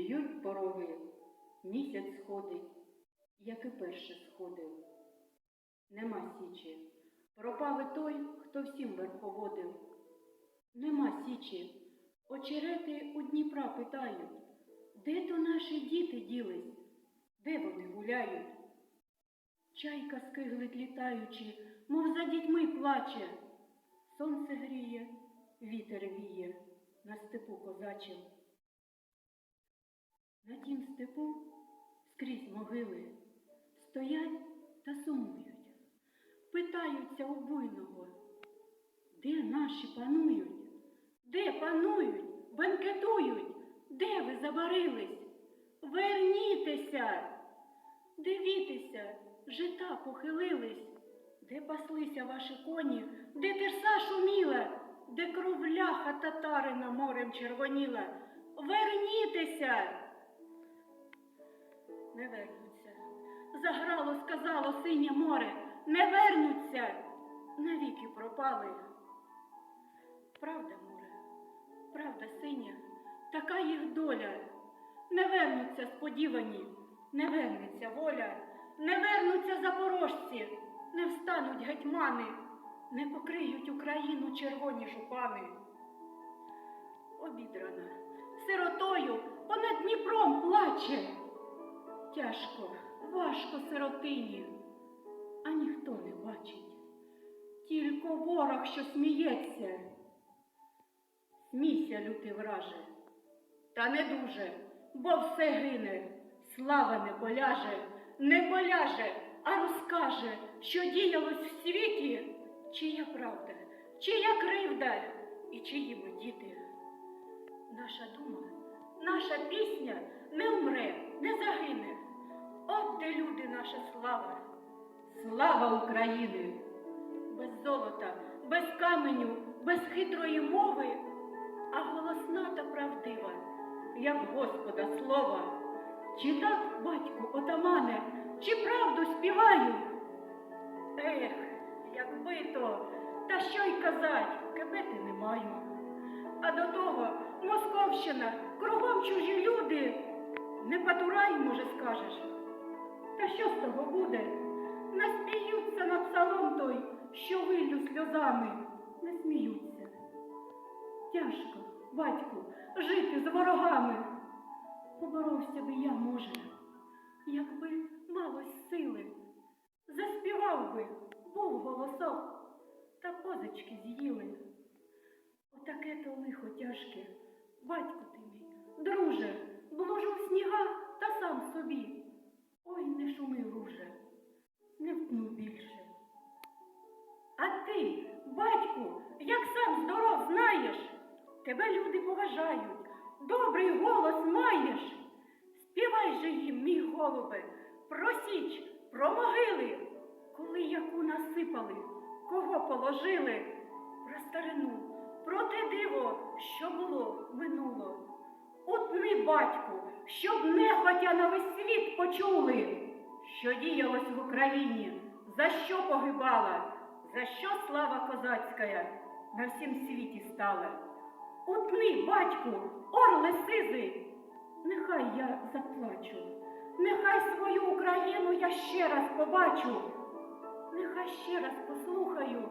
Б'ють пороги, місяць сходить, як і перше сходив. Нема січі, пропав і той, хто всім верховодив. Нема січі, очерети у Дніпра питають, де то наші діти ділись, де вони гуляють? Чайка скиглить літаючи, мов за дітьми плаче. Сонце гріє, вітер віє на степу козачим. На тім степу скрізь могили стоять та сумують. Питаються у буйного, де наші панують, де панують, бенкетують, де ви забарились? Вернітеся, дивіться, жита похилились, де паслися ваші коні, де терса шуміла, де кров ляха татарина морем червоніла. Вернітеся. Не вернуться. Заграло, сказало синє море, не вернуться, навіки пропали. Правда, море, правда, синя, така їх доля. Не вернуться сподівані, не вернеться воля, не вернуться запорожці, не встануть гетьмани, не покриють Україну червоні жупани. Обідрана, сиротою понад Дніпром плаче. Тяжко, важко сиротині, а ніхто не бачить. Тільки ворог, що сміється. Смійся, лютий враже, та не дуже, бо все гине, слава не поляже, не поляже, а розкаже, що діялось в світі, чия правда, чия кривда і чиї ми діти. Наша дума, наша пісня не умре, не загине. От де люди наша слава, слава України! Без золота, без каменю, без хитрої мови, а голосна та правдива, як Господа слова. Чи так, батьку, отамане, чи правду співаю? Ех, якби то, та що й казать, кебети не маю. А до того Московщина, кругом чужі люди. Не потурай, може, скажеш. Та що з того буде? Насміються над псалом той, що виллю сльозами, не сміються. Тяжко, батьку, жити з ворогами. Поборовся би я, може, якби малось сили. Заспівав би, був голосок, та позички з'їли. Отаке то лихо тяжке, батько ти мій, друже, блужу в снігах та сам собі. Ой, не шуми, руже, не втну більше. А ти, батьку, як сам здоров знаєш, тебе люди поважають, добрий голос маєш. Співай же їм, мій голубе, про січ, про могили, коли яку насипали, кого положили, про старину, про те диво, що було минуло. Утни, батьку, щоб нехотя на весь світ почули, що діялось в Україні, за що погибала, за що слава козацька на всім світі стала. Утни, батьку, орле сизий, нехай я заплачу, нехай свою Україну я ще раз побачу, нехай ще раз послухаю,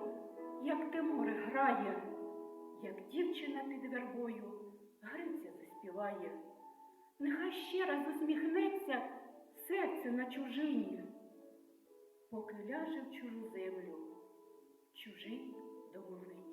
як те грає, як дівчина під вербою Гриця заспіває. Нехай ще раз усміхнеться серце на чужині, поки ляже в чужу землю, чужий чужій домовині.